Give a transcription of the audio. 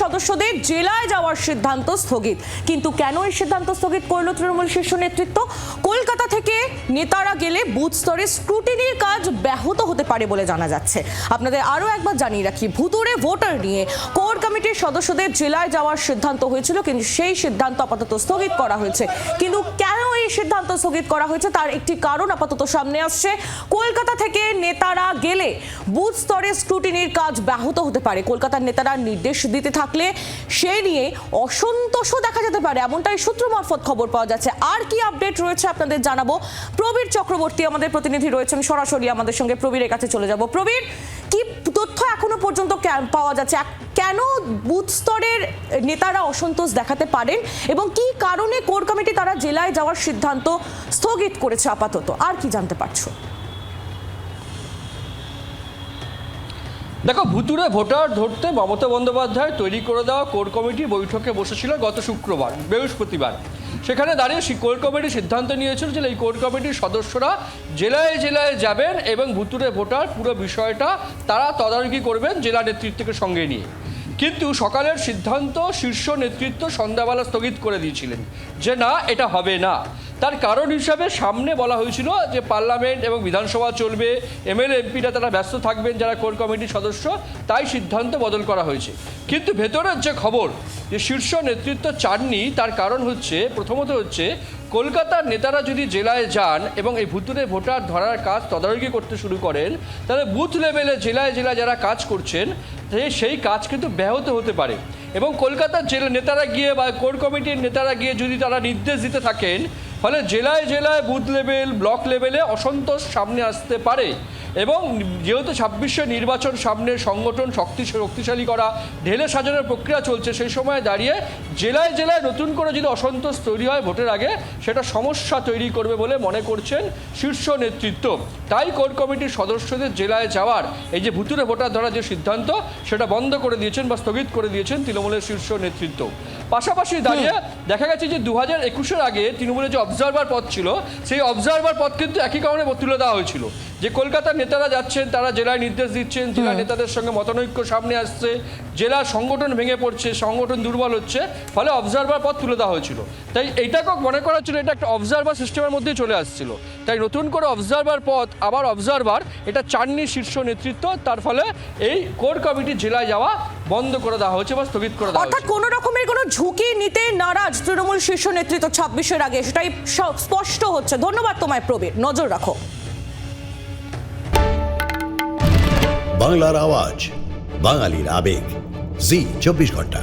সদস্যদের জেলায় যাওয়ার সিদ্ধান্ত স্থগিত। কিন্তু কেন এই সিদ্ধান্ত স্থগিত করল তৃণমূল শীর্ষ নেতৃত্ব? কলকাতা থেকে নেতারা গেলে বুথ স্তরে স্ক্রুটিনির কাজ ব্যাহত হতে পারে বলে জানা যাচ্ছে। আপনাদের আরও একবার জানিয়ে রাখি ভুতুরে ভোটার নিয়ে কোর কমিটির সদস্যদের জেলায় যাওয়ার সিদ্ধান্ত হয়েছিল, কিন্তু সেই সিদ্ধান্ত আপাতত স্থগিত করা হয়েছে। কিন্তু কেন এই সিদ্ধান্ত স্থগিত করা হয়েছে তার একটি কারণ আপাতত সামনে আসছে। কলকাতা থেকে নেতারা গেলে বুথ স্তরে স্ক্রুটিনির কাজ ব্যাহত হতে পারে। কলকাতার নেতারা নির্দেশ দিতে থাকলে সে নিয়ে অসন্তোষও দেখা যেতে পারে। এমনটাই সূত্র মারফত খবর পাওয়া যাচ্ছে। আর কি আপডেট রয়েছে আপনাদের জানাব। প্রবীর চক্রবর্তী আমাদের প্রতিনিধি রয়েছেন। সরাসরি আমাদের সঙ্গে প্রবীরের কাছে চলে যাব। প্রবীর, কি তথ্য এখনও পর্যন্ত পাওয়া যাচ্ছে? কেন বুথ স্তরের নেতারা অসন্তোষ দেখাতে পারেন? এবং কি কারণে কোর কমিটি তারা জেলায় যাওয়ার সিদ্ধান্ত স্থগিত করেছে আপাতত? আর কি জানতে পারছ? দেখো ভুতুরে ভোটার ধরতে মমতা বন্দ্যোপাধ্যায় তৈরি করে দেওয়া কোর কমিটি বৈঠকে বসেছিল গত শুক্রবার, বৃহস্পতিবার। সেখানে দাঁড়িয়ে কোর কমিটি সিদ্ধান্ত নিয়েছিল যে, এই কোর কমিটির সদস্যরা জেলায় জেলায় যাবেন এবং ভুতুরে ভোটার পুরো বিষয়টা তারা তদারকি করবেন জেলা নেতৃত্বকে সঙ্গে নিয়ে। কিন্তু সকালের সিদ্ধান্ত শীর্ষ নেতৃত্ব সন্ধ্যাবেলা স্থগিত করে দিয়েছিলেন যে না, এটা হবে না। তার কারণ হিসাবে সামনে বলা হয়েছিল যে পার্লামেন্ট এবং বিধানসভা চলবে, এমএলএ, এমপিরা তারা ব্যস্ত থাকবেন, যারা কোর কমিটির সদস্য, তাই সিদ্ধান্ত বদল করা হয়েছে। কিন্তু ভেতরের যে খবর যে শীর্ষ নেতৃত্ব চাননি, তার কারণ হচ্ছে, প্রথমত হচ্ছে, কলকাতার নেতারা যদি জেলায় যান এবং এই ভুতুরে ভোটার ধরার কাজ তদারকি করতে শুরু করেন, তাহলে বুথ লেভেলে জেলায় জেলায় যারা কাজ করছেন সেই কাজ কিন্তু ব্যাহত হতে পারে। এবং কলকাতার জেলা নেতারা গিয়ে বা কোর কমিটির নেতারা গিয়ে যদি তারা নির্দেশ দিতে থাকেন ফলে জেলায় জেলায় বুথ লেভেল, ব্লক লেভেলে অসন্তোষ সামনে আসতে পারে এবং যেহেতু ছাব্বিশে নির্বাচন সামনে সংগঠন শক্তি, শক্তিশালী করা, ঢেলে সাজানোর প্রক্রিয়া চলছে, সেই সময় দাঁড়িয়ে জেলায় জেলায় নতুন করে যদি অসন্তোষ তৈরি হয় ভোটের আগে, সেটা সমস্যা তৈরি করবে বলে মনে করছেন শীর্ষ নেতৃত্ব। তাই কোর কমিটির সদস্যদের জেলায় যাওয়ার, এই যে ভুতুরে ভোটার ধরার যে সিদ্ধান্ত, সেটা বন্ধ করে দিয়েছেন বা স্থগিত করে দিয়েছেন তৃণমূলের শীর্ষ নেতৃত্ব। পাশাপাশি দাঁড়িয়ে দেখা গেছে যে দু হাজার একুশের আগে তৃণমূলের যে অবজারভার পদ ছিল সেই অবজারভার পদ কিন্তু একই কারণে তুলে দেওয়া হয়েছিল। যে কলকাতার নেতারা যাচ্ছেন তারা জেলায় নির্দেশ দিচ্ছেন জেলা নেতাদের সঙ্গে মতানৈক্য সামনে আসছে জেলার সংগঠন ভেঙে পড়ছে সংগঠন দুর্বল হচ্ছে ফলে অবজারভার পদ তুলে দেওয়া হয়েছিল। তাই এইটাকে মনে করা হচ্ছিল এটা একটা অবজারভার সিস্টেমের মধ্যে চলে আসছিল। তাই নতুন করে অবজারভার পদ আবার অবজারভার এটা চাননি শীর্ষ নেতৃত্ব তার ফলে এই কোর কমিটির জেলায় যাওয়া বন্ধ করে দেওয়া হয়েছে বা স্থগিত করে দেওয়া অর্থাৎ কোনো রকমের কোনো ঝুঁকি নিতে নারাজ তৃণমূল শীর্ষ নেতৃত্ব ছাব্বিশের আগে সেটাই স্পষ্ট হচ্ছে। ধন্যবাদ তোমায় প্রবীর। নজর রাখো। বাংলার আওয়াজ বাঙালির আবেগ। জি চব্বিশ ঘণ্টা।